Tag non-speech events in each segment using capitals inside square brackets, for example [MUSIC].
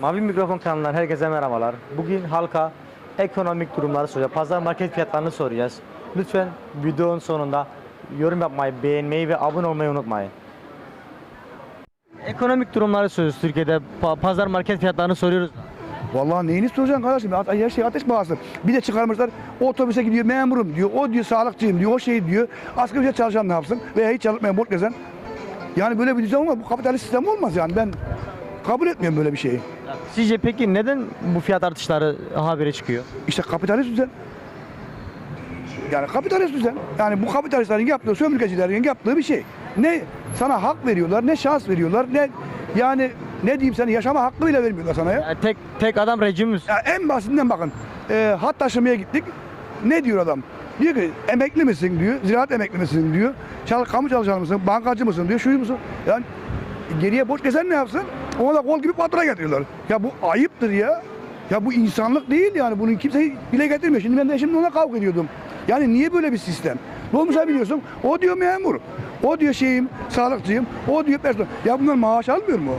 Mavi Mikrofon kanalından herkese merhabalar. Bugün halka ekonomik durumları soracağız. Pazar market fiyatlarını soracağız. Lütfen videonun sonunda yorum yapmayı, beğenmeyi ve abone olmayı unutmayın. Ekonomik durumları soruyoruz Türkiye'de. Pa- pazar market fiyatlarını soruyoruz. Vallahi neyini soracaksın kardeşim? Her şey ateş pahası. Bir de çıkarmışlar otobüse gidiyor memurum diyor. O diyor sağlıkçıyım diyor. O şey diyor. Asgari ücret çalışan ne yapsın? Veya hiç çalışmayan borç gezen. Yani böyle bir düzen olmaz. Bu kapitalist sistem olmaz yani. Ben kabul etmiyorum böyle bir şeyi. Sizce peki neden bu fiyat artışları habere çıkıyor? İşte kapitalist düzen. Yani kapitalist düzen. Yani bu kapitalistlerin yaptığı, sömürgecilerin yaptığı bir şey. Ne sana hak veriyorlar, ne şans veriyorlar, ne yani ne diyeyim sana yaşama hakkı bile vermiyorlar sana ya. Yani tek tek adam rejimiz. Ya en basitinden bakın. E, hat taşımaya gittik. Ne diyor adam? Diyor ki emekli misin diyor. Ziraat emekli misin diyor. Çal, kamu çalışanı mısın? Bankacı mısın diyor. Şu musun? Yani geriye borç kesen ne yapsın? Ona da kol gibi fatura getiriyorlar. Ya bu ayıptır ya. Ya bu insanlık değil yani. Bunu kimse bile getirmiyor. Şimdi ben de şimdi ona kavga ediyordum. Yani niye böyle bir sistem? Ne olmuş ha biliyorsun? O diyor memur. O diyor şeyim, sağlıkçıyım. O diyor personel. Ya bunlar maaş almıyor mu?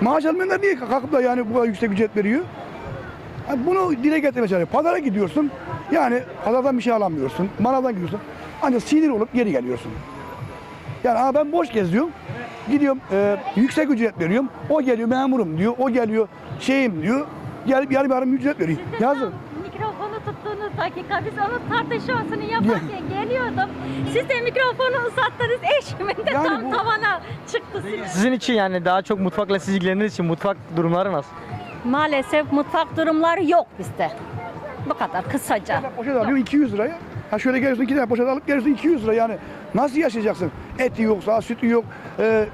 Maaş almayanlar niye kalkıp da yani bu kadar yüksek ücret veriyor? Ha, Bunu dile getirmeye çalışıyor. Pazara gidiyorsun. Yani pazardan bir şey alamıyorsun. Manavdan gidiyorsun. Ancak sinir olup geri geliyorsun. Yani ben boş geziyorum. Gidiyorum e, yüksek ücret veriyorum. O geliyor memurum diyor. O geliyor şeyim diyor. Gelip yarım yarım ücret veriyor. Siz de Yazın. tam mikrofonu tuttuğunuz dakika biz onun tartışmasını yaparken geliyordum. Siz de mikrofonu uzattınız eşimin de Yani tam bu- tavana çıktı. Sizin için yani daha çok mutfakla siz ilgilendiğiniz için mutfak durumları nasıl? Maalesef mutfak durumları yok bizde. Bu kadar kısaca. Poşet alıyor 200 liraya. Ha şöyle geliyorsun iki tane poşet alıp geliyorsun 200 lira yani. Nasıl yaşayacaksın? Eti yoksa, sütü yok. e,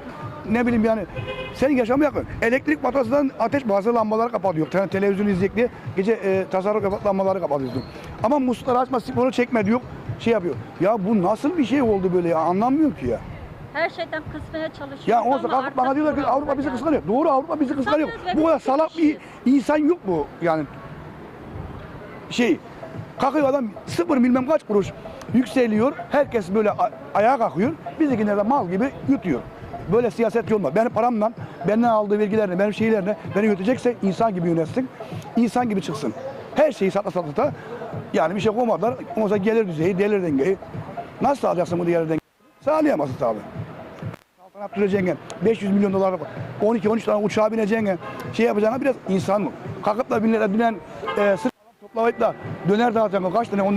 ne bileyim yani. Senin yaşamı yakın. Elektrik faturasından ateş bazı lambaları kapatıyor. Te- televizyon izleyecek diye gece e, tasarruf lambaları kapatıyorsun. Ama musluları açma, sifonu çekme diyor. Şey yapıyor. Ya bu nasıl bir şey oldu böyle ya? Anlamıyorum ki ya. Her şeyden kısmaya çalışıyoruz Ya olsa kalkıp bana diyorlar ki Avrupa bizi kıskanıyor. Doğru Avrupa bizi kıskanıyor. Bu kadar salak bir insan yok mu yani? Şey, kalkıyor adam sıfır bilmem kaç kuruş yükseliyor. Herkes böyle ayağa kalkıyor. Bizimkiler de mal gibi yutuyor. Böyle siyaset olmaz. Benim paramla, benden aldığı vergilerle, benim şeylerle beni yönetecekse insan gibi yönetsin. insan gibi çıksın. Her şeyi sata sata yani bir şey koymadılar. Ondan gelir düzeyi, gelir dengeyi. Nasıl sağlayacaksın bu diğer dengeyi? Sağlayamazsın tabii. Altına yaptıracaksın. 500 milyon dolar 12-13 tane uçağa bineceksin. Şey yapacağına biraz insan mı? Kalkıp da binler binen e, toplayıp da döner dağıtacaksın. Kaç tane? 10,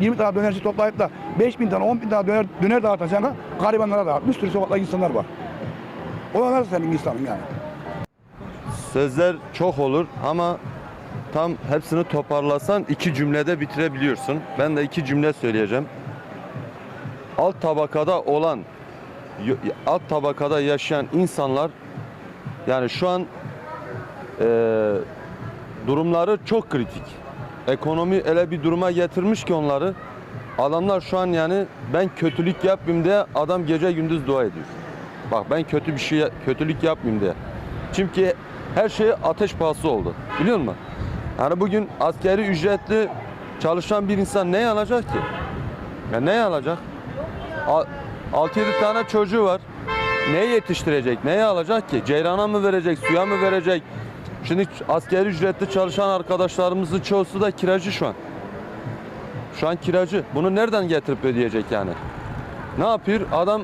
20 tane dönerci toplayıp da 5 bin tane 10 bin tane döner, döner dağıtacaksın. Garibanlara dağıt. Bir sürü sokakta insanlar var. Onlar senin insanın yani. Sözler çok olur ama tam hepsini toparlasan iki cümlede bitirebiliyorsun. Ben de iki cümle söyleyeceğim. Alt tabakada olan, alt tabakada yaşayan insanlar yani şu an eee, durumları çok kritik. Ekonomi öyle bir duruma getirmiş ki onları. Adamlar şu an yani ben kötülük yapmayayım diye adam gece gündüz dua ediyor. Bak ben kötü bir şey kötülük yapmayayım diye. Çünkü her şey ateş pahası oldu. Biliyor musun? Yani bugün askeri ücretli çalışan bir insan ne alacak ki? Ya ne alacak? 6-7 tane çocuğu var. Neyi yetiştirecek? Neyi alacak ki? Ceyrana mı verecek? Suya mı verecek? Şimdi askeri ücretli çalışan arkadaşlarımızın çoğusu da kiracı şu an. Şu an kiracı. Bunu nereden getirip ödeyecek yani? Ne yapıyor? Adam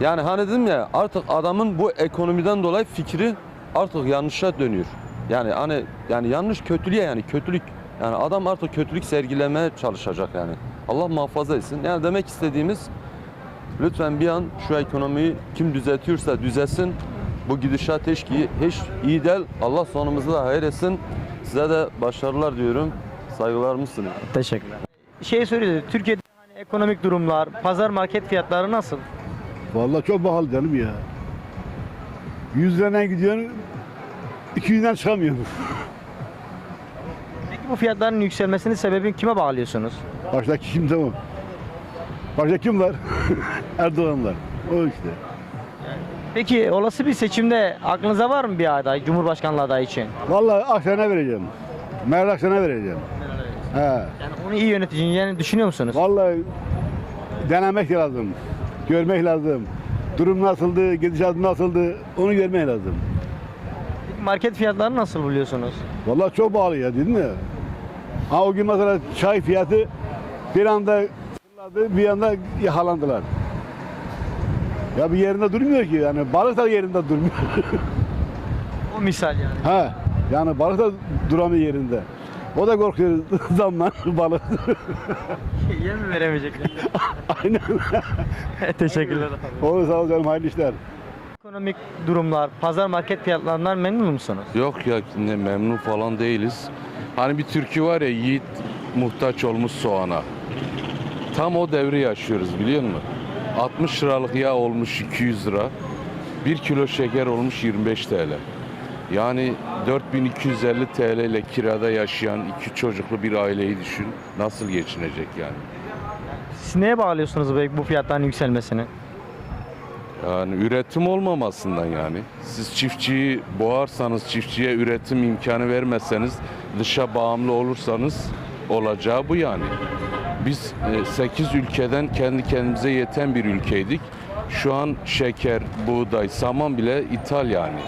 yani hani dedim ya artık adamın bu ekonomiden dolayı fikri artık yanlışa dönüyor. Yani hani yani yanlış kötülüğe yani kötülük yani adam artık kötülük sergilemeye çalışacak yani. Allah muhafaza etsin. Yani demek istediğimiz lütfen bir an şu ekonomiyi kim düzeltiyorsa düzelsin. Bu gidişat hiç, hiç iyi değil. Allah sonumuzu da hayır etsin. Size de başarılar diyorum. Saygılarımı sunuyorum. Teşekkürler. Şey söyledi Türkiye'de hani ekonomik durumlar, pazar market fiyatları nasıl? Vallahi çok pahalı canım ya. 100 liradan gidiyorsun, 200'den çıkamıyorsun. Peki bu fiyatların yükselmesinin sebebini kime bağlıyorsunuz? Baştaki kim tamam. Başta kim var? [LAUGHS] Erdoğan var. O işte. Peki olası bir seçimde aklınıza var mı bir aday, Cumhurbaşkanlığı adayı için? Vallahi Akşener'e vereceğim. Meral Akşener'e vereceğim. He. Yani onu iyi yöneteceğini düşünüyor musunuz? Vallahi denemek lazım. Görmek lazım. Durum nasıldı, gidişat nasıldı onu görmek lazım. Market fiyatlarını nasıl buluyorsunuz? Vallahi çok pahalı ya dedin ya. Ha o gün mesela çay fiyatı bir anda fırladı, bir anda yakalandılar. Ya bir yerinde durmuyor ki yani balık da yerinde durmuyor. O misal yani. ha yani balık da duramıyor yerinde. O da korkuyor [LAUGHS] zamdan balık. [LAUGHS] Yem mi veremeyecekler? [LAUGHS] Aynen. Teşekkürler. Olur sağ ol canım hayırlı işler. Ekonomik durumlar, pazar market fiyatlarından memnun musunuz? Yok ya ne memnun falan değiliz. Hani bir türkü var ya yiğit muhtaç olmuş soğana. Tam o devri yaşıyoruz biliyor musun? 60 liralık yağ olmuş 200 lira. 1 kilo şeker olmuş 25 TL. Yani 4250 TL ile kirada yaşayan iki çocuklu bir aileyi düşün. Nasıl geçinecek yani? Siz neye bağlıyorsunuz bu bu fiyatların yükselmesini? Yani üretim olmamasından yani. Siz çiftçiyi boğarsanız, çiftçiye üretim imkanı vermezseniz, dışa bağımlı olursanız olacağı bu yani. Biz 8 ülkeden kendi kendimize yeten bir ülkeydik. Şu an şeker, buğday, saman bile ithal yani.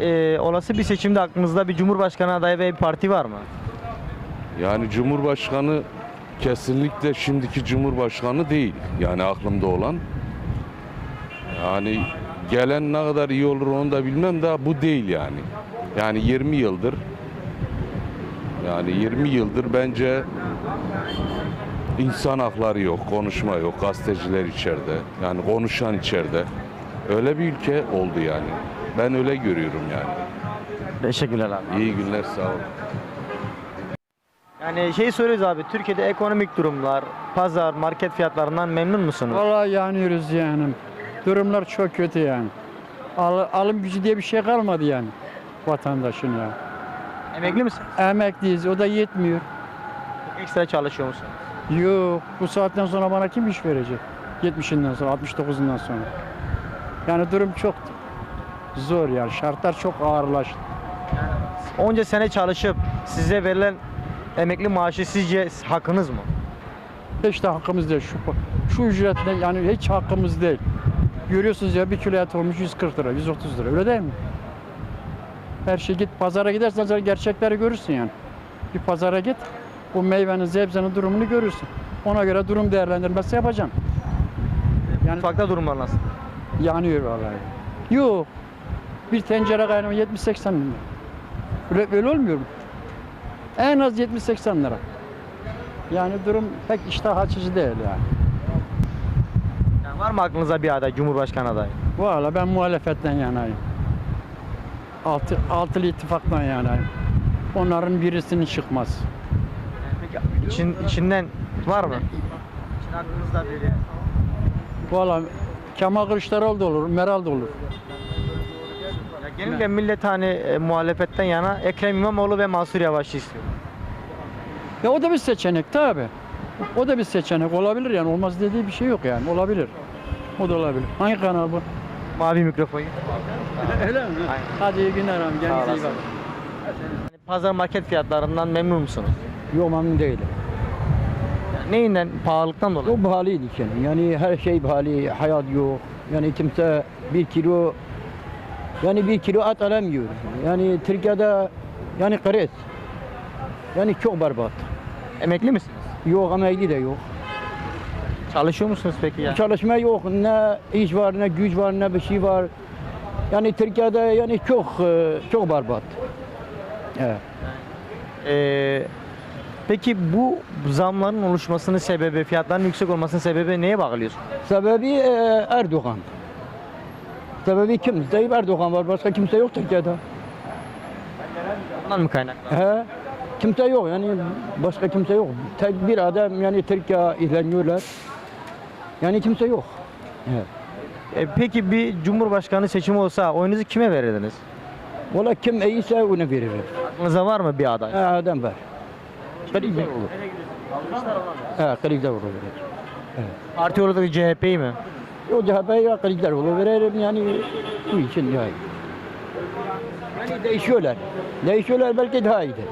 Ee, olası bir seçimde aklınızda bir cumhurbaşkanı adayı ve bir parti var mı? Yani Cumhurbaşkanı kesinlikle şimdiki Cumhurbaşkanı değil. Yani aklımda olan. Yani gelen ne kadar iyi olur onu da bilmem de bu değil yani. Yani 20 yıldır yani 20 yıldır bence insan hakları yok, konuşma yok, gazeteciler içeride. Yani konuşan içeride. Öyle bir ülke oldu yani. Ben öyle görüyorum yani. Teşekkürler abi. İyi günler, sağ olun. Yani şey soruyoruz abi, Türkiye'de ekonomik durumlar, pazar, market fiyatlarından memnun musunuz? Vallahi yanıyoruz yani. Durumlar çok kötü yani. Al- alım gücü diye bir şey kalmadı yani vatandaşın ya. Emekli misin? Emekliyiz o da yetmiyor. Ekstra çalışıyor musun? Yok bu saatten sonra bana kim iş verecek? 70'inden sonra 69'undan sonra. Yani durum çok zor yani şartlar çok ağırlaştı. Onca sene çalışıp size verilen emekli maaşı sizce hakkınız mı? Hiç de hakkımız değil şu, şu ücretle yani hiç hakkımız değil. Görüyorsunuz ya bir kilo et olmuş 140 lira 130 lira öyle değil mi? Her şey git pazara gidersen sen gerçekleri görürsün yani. Bir pazara git bu meyvenin sebzenin durumunu görürsün. Ona göre durum değerlendirmesi yapacağım. Yani Mutfakta durumlar nasıl? yanıyor vallahi. Yok. Bir tencere kaynama 70-80 bin lira. Öyle, öyle olmuyor mu? En az 70-80 lira. Yani durum pek iştah açıcı değil yani. Yani var mı aklınızda bir aday, Cumhurbaşkanı adayı? Valla ben muhalefetten yanayım. Altı, altılı ittifaktan yanayım. Onların birisinin çıkmaz. Peki için, içinden var mı? İçin aklınızda biri. Valla Kemal Kılıçdaroğlu da olur, Meral da olur. Ya genelde millet hani e, muhalefetten yana Ekrem İmamoğlu ve Mansur Yavaş'ı istiyor. Ya o da bir seçenek tabi. O da bir seçenek olabilir yani olmaz dediği bir şey yok yani olabilir. O da olabilir. Hangi kanal bu? Mavi mikrofon. [LAUGHS] Öyle mi? Aynen. Hadi iyi günler abi. Kendinize iyi bakın. Yani pazar market fiyatlarından memnun musunuz? Yok memnun değilim. Yani neyinden? Pahalılıktan dolayı. Çok pahalıydı yani. Yani her şey pahalı, hayat yok. Yani kimse bir kilo yani bir kilo et alamıyor. Yani Türkiye'de yani kriz. Yani çok berbat. Emekli misiniz? Yok emekli de yok. Çalışıyor musunuz peki ya? Çalışma yok. Ne iş var, ne güç var, ne bir şey var. Yani Türkiye'de yani çok e, çok berbat. Evet. Ee, peki bu zamların oluşmasının sebebi, fiyatların yüksek olmasının sebebi neye bağlıyorsun? Sebebi e, Erdoğan. Sebebi kim? Tayyip Erdoğan var. Başka kimse yok Türkiye'de. Ondan mı kaynaklı? He. Kimse yok yani başka kimse yok. Tek bir adam yani Türkiye izleniyorlar. Yani kimse yok. Evet. Ee, peki bir cumhurbaşkanı seçimi olsa oyunuzu kime verirdiniz? Valla kim iyiyse onu veririm. Aklınızda var mı bir aday? Ha, adam var. Kılıçdaroğlu. Ha, Kılıçdaroğlu verir. Parti olarak CHP'yi mi? O CHP'ye Kılıçdaroğlu veririm yani bu için yani. Yani değişiyorlar. Değişiyorlar belki daha iyidir.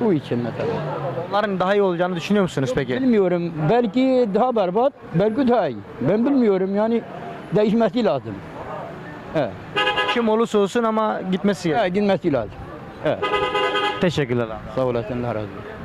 Bu için mesela. Onların daha iyi olacağını düşünüyor musunuz peki? Bilmiyorum. Belki daha berbat, belki daha iyi. Ben bilmiyorum yani değişmesi lazım. Evet. Kim olursa olsun ama gitmesi gerekiyor. gitmesi lazım. Evet. Teşekkürler abi. Sağ olasın. Allah razı olsun.